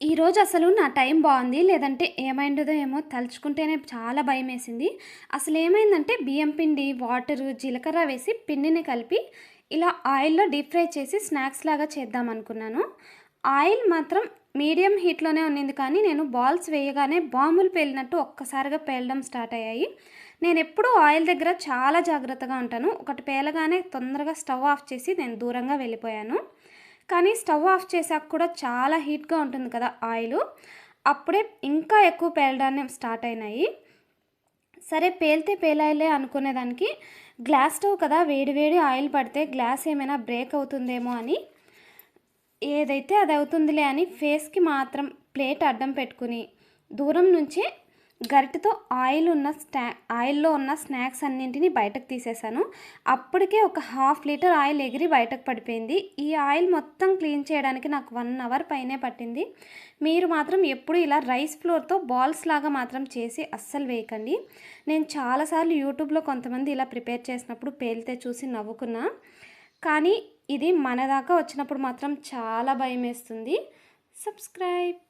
ఈరోజు అసలు నా టైం బాగుంది లేదంటే ఏమైందో ఏమో తలుచుకుంటేనే చాలా భయం వేసింది అసలు ఏమైందంటే బియ్యం పిండి వాటరు జీలకర్ర వేసి పిండిని కలిపి ఇలా ఆయిల్లో డీప్ ఫ్రై చేసి స్నాక్స్ లాగా చేద్దాం అనుకున్నాను ఆయిల్ మాత్రం మీడియం హీట్లోనే ఉన్నింది కానీ నేను బాల్స్ వేయగానే బాంబులు పేలినట్టు ఒక్కసారిగా పేలడం స్టార్ట్ అయ్యాయి. నేను ఎప్పుడూ ఆయిల్ దగ్గర చాలా జాగ్రత్తగా ఉంటాను. ఒకటి పేలగానే తొందరగా స్టవ్ ఆఫ్ చేసి నేను దూరంగా వెళ్ళిపోయాను. కానీ స్టవ్ ఆఫ్ చేశాక కూడా చాలా హీట్గా ఉంటుంది కదా ఆయిల్. అప్పుడే ఇంకా ఎక్కువ పేలడాన్ని స్టార్ట్ అయినాయి. సరే పేలితే పేలాయిలే అనుకునేదానికి గ్లాస్ స్టవ్ కదా వేడి వేడి ఆయిల్ పడితే గ్లాస్ ఏమైనా బ్రేక్ అవుతుందేమో అని. ఏదైతే అది అవుతుందిలే అని ఫేస్కి మాత్రం ప్లేట్ అడ్డం పెట్టుకుని దూరం నుంచే గరిటతో ఆయిల్ ఉన్న స్టా ఆయిల్లో ఉన్న స్నాక్స్ అన్నింటినీ బయటకు తీసేశాను. అప్పటికే ఒక హాఫ్ లీటర్ ఆయిల్ ఎగిరి బయటకు పడిపోయింది. ఈ ఆయిల్ మొత్తం క్లీన్ చేయడానికి నాకు వన్ అవర్ పైనే పట్టింది. మీరు మాత్రం ఎప్పుడు ఇలా రైస్ ఫ్లోర్తో బాల్స్ లాగా మాత్రం చేసి అస్సలు వేయకండి. నేను చాలాసార్లు యూట్యూబ్లో కొంతమంది ఇలా ప్రిపేర్ చేసినప్పుడు పేలితే చూసి నవ్వుకున్నా. కానీ ఇది మన దాకా వచ్చినప్పుడు మాత్రం చాలా భయం వేస్తుంది సబ్స్క్రైబ్.